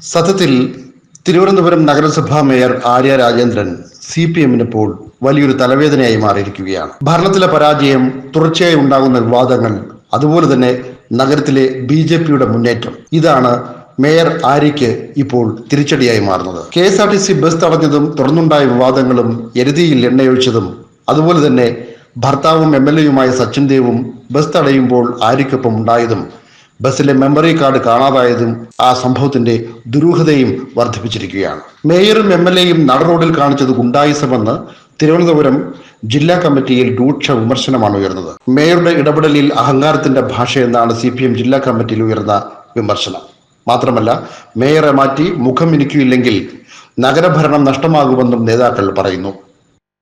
സത്യത്തിൽ തിരുവനന്തപുരം നഗരസഭാ mayor Arya Rajendran C P എമ്മിനിപ്പോൾ വലിയൊരു തലവേദനയായി മാറിയിരിക്കുകയാണ്. ഭരണത്തിലെ പരാജയം തുടർച്ചയായി ഉണ്ടാകുന്ന വിവാദങ്ങൾ അതുപോലെ തന്നെ നഗരത്തിലെ ബി ജെ പിയുടെ മുന്നേറ്റം ഇതാണ് മേയർ ആര്യയ്ക്ക് ഇപ്പോൾ തിരിച്ചടിയായി മാറുന്നത്. K S R T C bus തടഞ്ഞതും തുടർന്നുണ്ടായ വിവാദങ്ങളും എരുതിയിൽ എണ്ണയൊഴിച്ചതും അതുപോലെ തന്നെ ഭർത്താവും എം എൽ എയുമായ സച്ചിൻ ദേവും ബസ് തടയുമ്പോൾ ആര്യയ്ക്കൊപ്പം ഉണ്ടായതും ബസ്സിലെ മെമ്മറി കാർഡ് കാണാതായതും ആ സംഭവത്തിന്റെ ദുരൂഹതയും വർദ്ധിപ്പിച്ചിരിക്കുകയാണ്. മേയറും എം എൽ എയും നട റോഡിൽ കാണിച്ചത് ഗുണ്ടായുസമെന്ന് തിരുവനന്തപുരം ജില്ലാ കമ്മിറ്റിയിൽ രൂക്ഷ വിമർശനമാണ് ഉയർന്നത്. മേയറുടെ ഇടപെടലിൽ അഹങ്കാരത്തിന്റെ ഭാഷ എന്നാണ് സി പി എം ജില്ലാ കമ്മിറ്റിയിൽ ഉയർന്ന വിമർശനം. മാത്രമല്ല മേയറെ മാറ്റി മുഖം മിനുക്കിയില്ലെങ്കിൽ നഗരഭരണം നഷ്ടമാകുമെന്നും നേതാക്കൾ പറയുന്നു.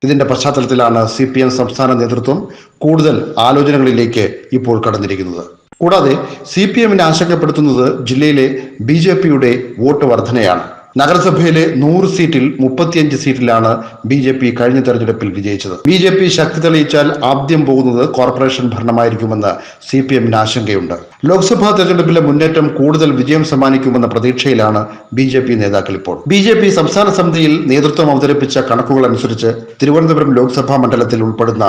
ഇതിന്റെ പശ്ചാത്തലത്തിലാണ് സി പി എം സംസ്ഥാന നേതൃത്വം കൂടുതൽ ആലോചനകളിലേക്ക് ഇപ്പോൾ കടന്നിരിക്കുന്നത്. കൂടാതെ സി പി എമ്മിനെ ആശങ്കപ്പെടുത്തുന്നത് ജില്ലയിലെ ബി ജെ പിയുടെ വോട്ട് വർധനയാണ്. നഗരസഭയിലെ നൂറ് സീറ്റിൽ മുപ്പത്തിയഞ്ച് സീറ്റിലാണ് ബി ജെ പി കഴിഞ്ഞ തെരഞ്ഞെടുപ്പിൽ വിജയിച്ചത്. ബി ജെ പി ശക്തി തെളിയിച്ചാൽ ആദ്യം പോകുന്നത് കോർപ്പറേഷൻ ഭരണമായിരിക്കുമെന്ന് സി പി എമ്മിന് ആശങ്കയുണ്ട്. ലോക്സഭാ തെരഞ്ഞെടുപ്പിലെ മുന്നേറ്റം കൂടുതൽ വിജയം സമ്മാനിക്കുമെന്ന പ്രതീക്ഷയിലാണ് ബി ജെ പി നേതാക്കൾ ഇപ്പോൾ. ബി ജെ പി സംസ്ഥാന സമിതിയിൽ നേതൃത്വം അവതരിപ്പിച്ച കണക്കുകൾ അനുസരിച്ച് തിരുവനന്തപുരം ലോക്സഭാ മണ്ഡലത്തിൽ ഉൾപ്പെടുന്ന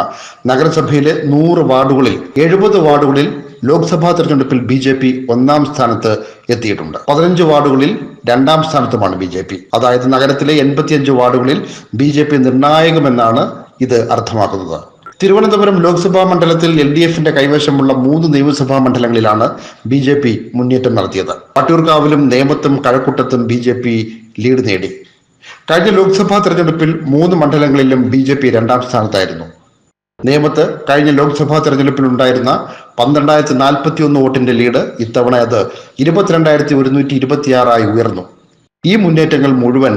നഗരസഭയിലെ നൂറ് വാർഡുകളിൽ എഴുപത് വാർഡുകളിൽ ലോക്സഭാ തെരഞ്ഞെടുപ്പിൽ ബി ജെ പി ഒന്നാം സ്ഥാനത്ത് എത്തിയിട്ടുണ്ട്. പതിനഞ്ച് വാർഡുകളിൽ രണ്ടാം സ്ഥാനത്തുമാണ് ബി ജെ പി. അതായത് നഗരത്തിലെ എൺപത്തിയഞ്ച് വാർഡുകളിൽ ബി ജെ പി നിർണായകമെന്നാണ് ഇത് അർത്ഥമാക്കുന്നത്. തിരുവനന്തപുരം ലോക്സഭാ മണ്ഡലത്തിൽ എൽ ഡി എഫിന്റെ കൈവശമുള്ള മൂന്ന് നിയമസഭാ മണ്ഡലങ്ങളിലാണ് ബി ജെ പി മുന്നേറ്റം നടത്തിയത്. പട്ടൂർക്കാവിലും നേമത്തും കഴക്കൂട്ടത്തും ബി ജെ പി ലീഡ് നേടി. കഴിഞ്ഞ ലോക്സഭാ തെരഞ്ഞെടുപ്പിൽ മൂന്ന് മണ്ഡലങ്ങളിലും ബി ജെ പി രണ്ടാം സ്ഥാനത്തായിരുന്നു. നേമത്ത് കഴിഞ്ഞ ലോക്സഭാ തെരഞ്ഞെടുപ്പിൽ ഉണ്ടായിരുന്ന പന്ത്രണ്ടായിരത്തി നാൽപ്പത്തി ഒന്ന് വോട്ടിന്റെ ലീഡ് ഇത്തവണ അത് ഇരുപത്തിരണ്ടായിരത്തി ഒരുന്നൂറ്റി ഇരുപത്തിയാറായി ഉയർന്നു. ഈ മുന്നേറ്റങ്ങൾ മുഴുവൻ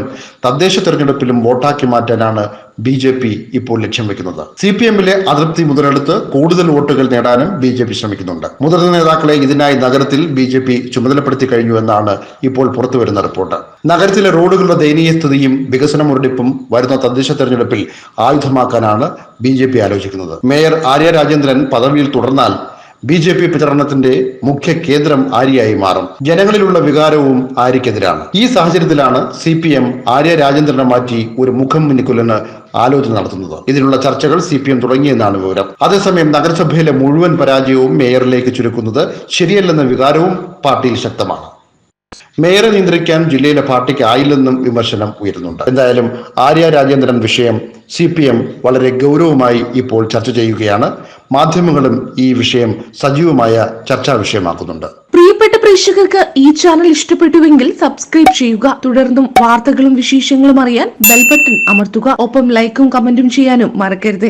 തദ്ദേശ തെരഞ്ഞെടുപ്പിലും വോട്ടാക്കി മാറ്റാനാണ് ബി ജെ പി ഇപ്പോൾ ലക്ഷ്യം വെക്കുന്നത്. സി പി എമ്മിലെ അതൃപ്തി മുതലെടുത്ത് കൂടുതൽ വോട്ടുകൾ നേടാനും ബി ജെ പി ശ്രമിക്കുന്നുണ്ട്. മുതിർന്ന നേതാക്കളെ ഇതിനായി നഗരത്തിൽ ബി ജെ പി ചുമതലപ്പെടുത്തി കഴിഞ്ഞു എന്നാണ് ഇപ്പോൾ പുറത്തുവരുന്ന റിപ്പോർട്ട്. നഗരത്തിലെ റോഡുകളുടെ ദയനീയ സ്ഥിതിയും വികസന മുരടിപ്പും വരുന്ന തദ്ദേശ തെരഞ്ഞെടുപ്പിൽ ആയുധമാക്കാനാണ് ബി ജെ പി ആലോചിക്കുന്നത്. മേയർ ആര്യ രാജേന്ദ്രൻ പദവിയിൽ തുടർന്നാൽ ബി ജെ പി പ്രചരണത്തിന്റെ മുഖ്യ കേന്ദ്രം ആര്യയായി മാറും. ജനങ്ങളിലുള്ള വികാരവും ആര്യക്കെതിരാണ്. ഈ സാഹചര്യത്തിലാണ് സി പി എം ആര്യ രാജേന്ദ്രനെ മാറ്റി ഒരു മുഖം മുന്നിക്കുലന് ആലോചന നടത്തുന്നത്. ഇതിനുള്ള ചർച്ചകൾ സി പി എം തുടങ്ങിയെന്നാണ് വിവരം. അതേസമയം നഗരസഭയിലെ മുഴുവൻ പരാജയവും മേയറിലേക്ക് ചുരുക്കുന്നത് ശരിയല്ലെന്ന വികാരവും പാർട്ടിയിൽ ശക്തമാണ്. മേയറെ നിയന്ത്രിക്കാൻ ജില്ലയിലെ പാർട്ടിക്ക് ആയില്ലെന്നും വിമർശനം ഉയരുന്നുണ്ട്. എന്തായാലും ആര്യ രാജേന്ദ്രൻ വിഷയം സി പി എം വളരെ ഗൗരവമായി ഇപ്പോൾ ചർച്ച ചെയ്യുകയാണ്. മാധ്യമങ്ങളും ഈ വിഷയം സജീവമായ ചർച്ചാ വിഷയമാക്കുന്നുണ്ട്. പ്രിയപ്പെട്ട പ്രേക്ഷകർക്ക് ഈ ചാനൽ ഇഷ്ടപ്പെട്ടുവെങ്കിൽ സബ്സ്ക്രൈബ് ചെയ്യുക. തുടർന്നും വാർത്തകളും വിശേഷങ്ങളും അറിയാൻ ബെൽബട്ടൺ അമർത്തുക. ഒപ്പം ലൈക്കും കമന്റും ചെയ്യാനും മറക്കരുത്.